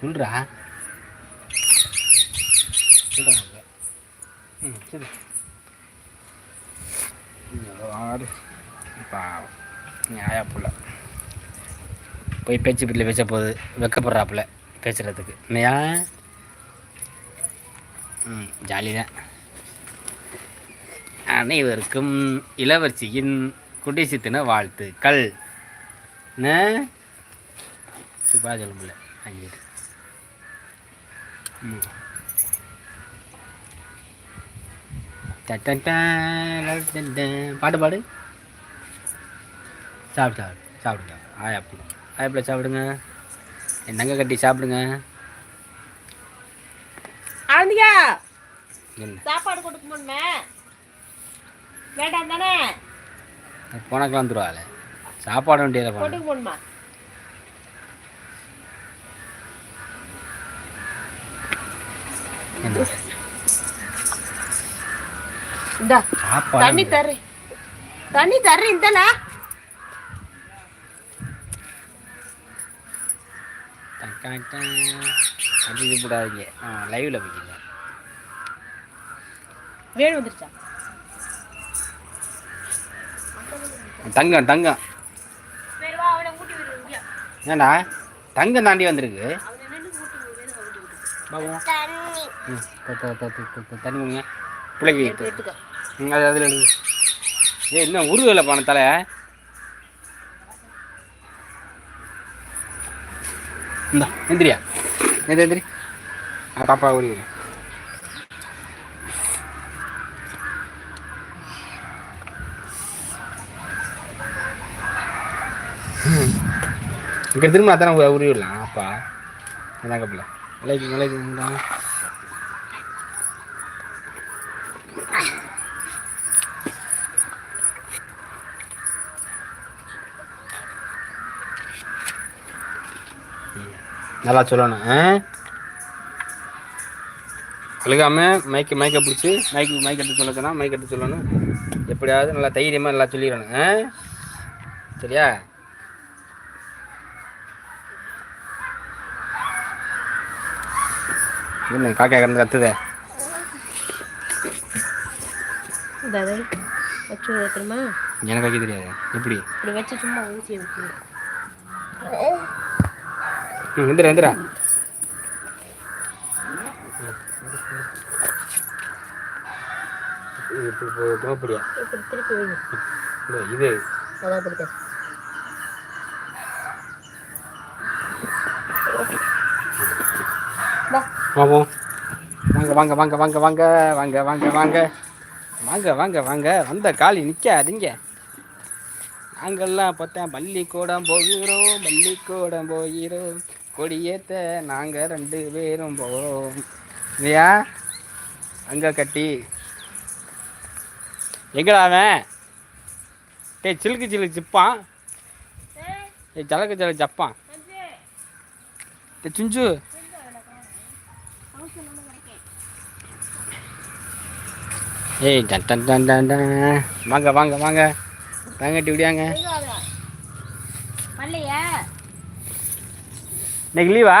சொல்கிறா சொல்கிறேன் ம் சரி ஆடு. பாவம். நியாயா புள்ள. போய் பேச்சு வீட்டில் பேச போகுது வெக்கப்படுறாப்புல பேசுகிறதுக்கு இல்லையா ம் ஜாலி தான். அனைவருக்கும் இளவரசியின் குடிசை தின வாழ்த்துக்கள். என்ன? சூப்பராக சொல்ல முடியல அங்கே பாட்டு பாடு சாப்பிட்டு சாப்பிடு சாப்பிடுங்க ஆயாப்பில் ஆயாப்பில் சாப்பிடுங்க என்னங்க கட்டி சாப்பிடுங்க ஆனந்தியா என்ன சாப்பாடு கொடுக்க வேண்டாம் தானே போனக்கெல்லாம் வந்துருவாள் சாப்பாடு வேண்டியதை போன இந்த தண்ணி தர்றி தண்ணி தர்றி இந்தனா அது இது போடாதீங்க லைவ்ல வைக்கல தங்கம் தங்கம் ஏண்டா தங்கம் தாண்டி வந்திருக்கு பாப்போம் தண்ணி. கொடுங்க. பிள்ளைக்கு அது அதில் ஏ என்ன உருவலை பான தலை? இந்தா எந்திரியா? எந்த எந்திரி. பாப்பா உருவ இங்கே திரும்ப அதான் உருவிடலாம் அப்பா. அதாங்க பிள்ளை. விலைக்கு விலைக்கு நல்லா சொல்லணும் ஆ? அழுகாம மைக்கு மைக்கை பிடிச்சி மைக்கு மைக் எடுத்து சொல்லக்கணும் மைக் எடுத்து சொல்லணும். எப்படியாவது நல்லா தைரியமாக நல்லா சொல்லிடணும் ஆ? சரியா? என்ன காக்கா கிடந்து கத்துதே வச்சு வைக்கிறோமா எனக்கு வைக்க தெரியாது எப்படி இப்படி வச்சு சும்மா ஊசி வைக்கிறேன் எந்திரா எந்திரா இப்படி போக இது அதான் வா பாப்போம் வாங்க வாங்க வாங்க வாங்க வாங்க வாங்க வாங்க வாங்க. வாங்க வாங்க வாங்க. வந்த காலி நிற்காதீங்க நாங்கள்லாம் பார்த்தேன் பள்ளிக்கூடம் போகிறோம் பள்ளிக்கூடம் போகிறோம். கொடியேத்த நாங்கள் ரெண்டு பேரும் போகிறோம் இல்லையா? அங்கே கட்டி. எங்கடா அவன்? டேய் சிலுக்கு சிலுக்கு சிப்பான். ஏய். ஜலக்கு ஜலக்கு ஜப்பான். டேய் சுஞ்சு. ஏய் டன் டன் டன் டன். வாங்க வாங்க வாங்க. வாங்கட்டி விடியாங்க வரலையா இன்னைக்கு லீவா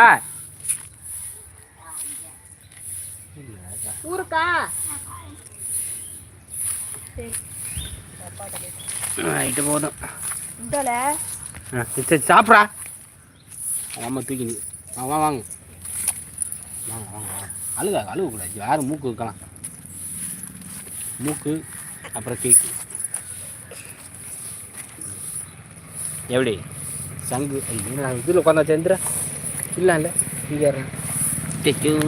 ஊருக்கா? ரைட்டு போதும். சரி, சாப்பிட்றா. அம்மா தூக்கி நீ வாங்க வாங்க வாங்க. வாங்க வாங்க வாங்க. அழுகா அழுகக்கூடாது. யாரும் மூக்கு வைக்கலாம். மூக்கு அப்புறம் கேக்கு. எப்படி? சங்கு. இதில் உட்காந்தா சேர்ந்துற இல்லை இல்லை இங்கே தைக்கும்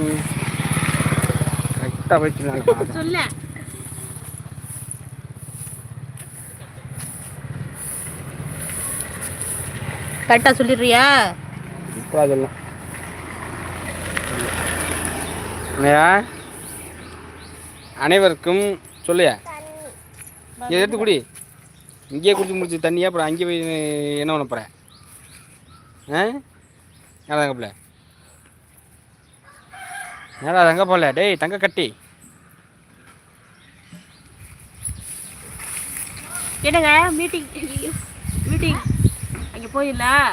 கரெக்டாக போயிட்டு சொல்ல. கரெக்டாக சொல்லிடுறியா? இப்போ அதெல்லாம். அனைவருக்கும் சொல்லையா? இதை எடுத்து குடி. இங்கேயே குடிச்சு முடிச்சு தண்ணியா அப்புறம் அங்கே போய் என்ன பண்ண போகிறேன் ஆ? ஏடா தங்கப்பில் ஏடா தங்க போகல டேய் தங்க கட்டி. என்னங்க? மீட்டிங் மீட்டிங் அங்கே போயிடலாம்